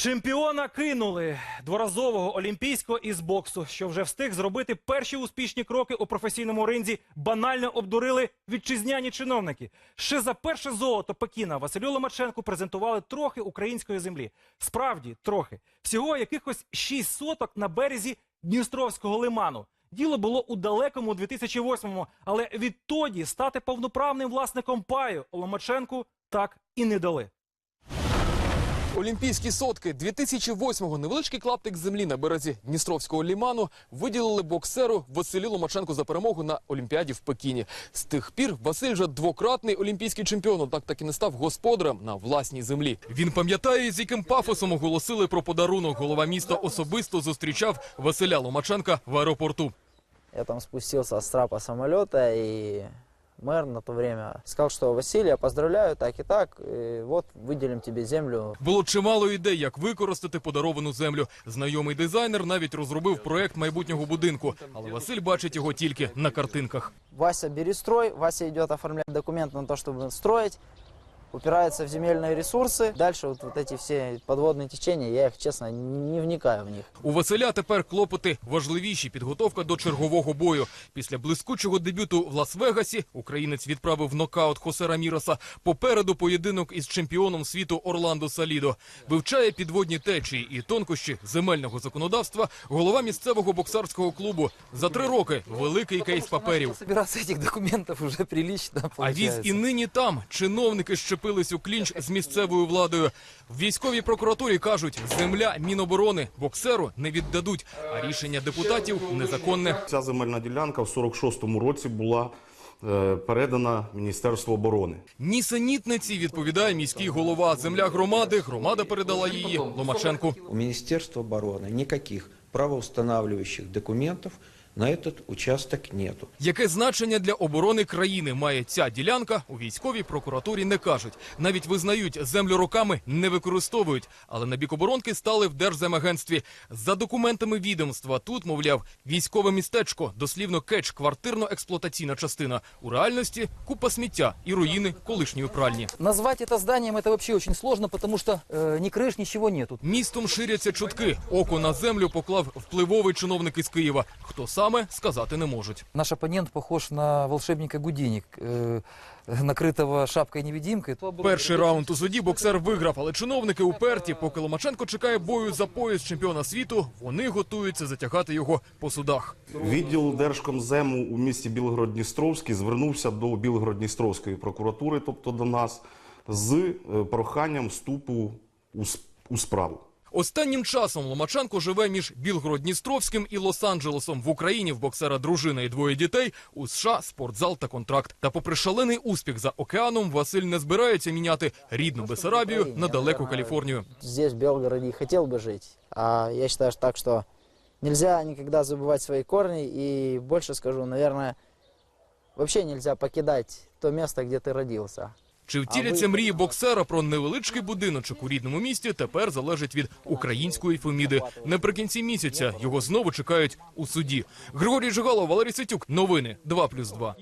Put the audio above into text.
Чемпіона кинули дворазового олімпійського із боксу, що вже встиг зробити перші успішні кроки у професійному ринзі, банально обдурили вітчизняні чиновники. Ще за перше золото Пекіна Василю Ломаченку презентували трохи української землі. Справді, трохи. Всього якихось 6 соток на березі Дністровського лиману. Діло було у далекому 2008-му, але відтоді стати повноправним власником паю Ломаченку так і не дали. Олімпійські сотки 2008-го невеличкий клаптик землі на березі Дністровського ліману виділили боксеру Василю Ломаченку за перемогу на Олімпіаді в Пекіні. З тих пір Василь вже двократний олімпійський чемпіон, однак так і не став господарем на власній землі. Він пам'ятає, з яким пафосом оголосили про подарунок. Голова міста особисто зустрічав Василя Ломаченка в аеропорту. Я там спустился с трапа самолета, и мэр на то время сказал, что Василий, я поздравляю, так и так, и вот выделим тебе землю. Було чимало ідей, як використати подаровану землю. Знайомий дизайнер навіть розробив проект майбутнього будинку, але Василь бачить його тільки на картинках. Вася, бери строй, Вася идет оформлять документы на то, чтобы строить, упирается в земельные ресурсы. Дальше вот, вот эти все подводные течения, я их, честно, не вникаю в них. У Василя тепер клопоти важливіші підготовка до чергового бою. Після блискучого дебюту в Лас-Вегасі українець відправив в нокаут Хосе Раміроса. Попереду поєдинок із чемпіоном світу Орландо Салідо. Вивчає підводні течії і тонкощі земельного законодавства. Голова місцевого боксарського клубу за три роки великий кейс паперів. Собираться этих документов уже прилично А віз і нині там чиновники щепились у клінч з місцевою владою. В військовій прокуратурі кажуть, земля Міноборони боксеру не віддадуть, а рішення депутатів незаконне. Ця земельна ділянка в 46-му році була е, передана Міністерству оборони. Нісенітниці відповідає міський голова. Земля громади. Громада передала її Ломаченку. У Министерства обороны никаких правоустанавливающих документов на этот участок нету. Яке значення для оборони країни має ця ділянка? У військовій прокуратурі не кажуть. Навіть визнають, землю роками не використовують. Але на бік оборонки стали в Держземагентстві. За документами відомства тут, мовляв, військове містечко, дослівно кетч, квартирно-експлуатаційна частина. У реальності купа сміття і руїни колишньої пральні. Назвать это зданием это вообще очень сложно, потому что э, ни крыш, ничего нету. Містом ширяться чутки. Око на землю поклав впливовий чиновник із Києва. Хто саме сказати не можуть. Наш оппонент похож на волшебника Гудини, э, накрытого шапкой-невидимкой. Перший раунд у суді боксер виграв, але чиновники уперті. Поки Ломаченко чекає бою за пояс чемпіона світу, вони готуються затягати його по судах. Відділ Держкомзему у місті Білгород-Дністровський звернувся до Білгород-Дністровської прокуратури, тобто до нас, з е, проханням вступу у справу. Останнім часом Ломаченко живе між Білгород-Дністровським і Лос-Анджелесом. В Україні в боксера дружина і двоє дітей. У США спортзал та контракт. Та попри шалений успіх за океаном, Василь не збирається міняти рідну Бесарабію на далеку Каліфорнію. Здесь, в Белгороде, и хотел бы жить. А я считаю так, что нельзя никогда забывать свои корни. И больше скажу, наверное, вообще нельзя покидать то место, где ты родился. Чи втіляться мрії боксера про невеличкий будиночок у рідному місті тепер залежить від української Феміди. Наприкінці місяця його знову чекають у суді. Григорій Жигалов, Валерій Ситюк. Новини 2+,2.